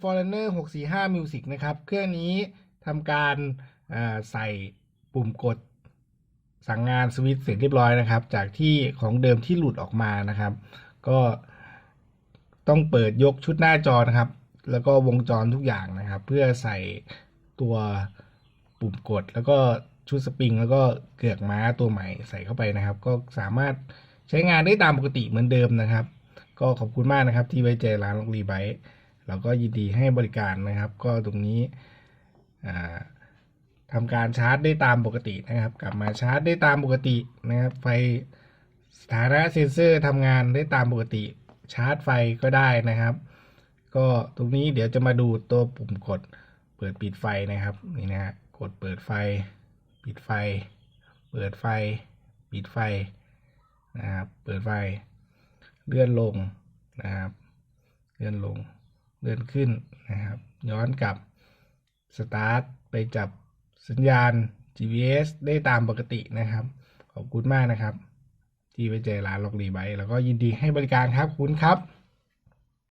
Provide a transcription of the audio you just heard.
Foreigner 645 Music นะครับ เครื่องนี้ทำการใส่ปุ่มกดสั่งงานสวิตช์เสร็จเรียบร้อยนะครับ จากที่ของเดิมที่หลุดออกมานะครับ ก็ต้องเปิดยกชุดหน้าจอนะครับ แล้วก็วงจรทุกอย่างนะครับ เพื่อใส่ตัวปุ่มกด แล้วก็ชุดสปริง แล้วก็เกือกม้าตัวใหม่ใส่เข้าไปนะครับ ก็สามารถใช้งานได้ตามปกติเหมือนเดิมนะครับ ก็ขอบคุณมากนะครับที่ไว้ใจร้านล็อกรีไบต์ เราก็ยินดีให้บริการนะครับ ก็ตรงนี้ทำการชาร์จได้ตามปกตินะครับ กลับมาชาร์จได้ตามปกตินะครับ ไฟสถานะเซ็นเซอร์ทำงานได้ตามปกติ ชาร์จไฟก็ได้นะครับ ก็ตรงนี้เดี๋ยวจะมาดูตัวปุ่มกดเปิดปิดไฟนะครับนี่นะฮะกดเปิดไฟ ปิดไฟ เปิดไฟ ปิดไฟนะครับเปิดไฟ เลื่อนลงนะครับ เลื่อนลง เดินขึ้นนะครับ ย้อนกลับสตาร์ทไปจับสัญญาณ GPS ได้ตามปกตินะครับ ขอบคุณมากนะครับ ที่ไว้ใจร้านล็อกรีไบต์แล้วก็ยินดีให้บริการครับคุณครับ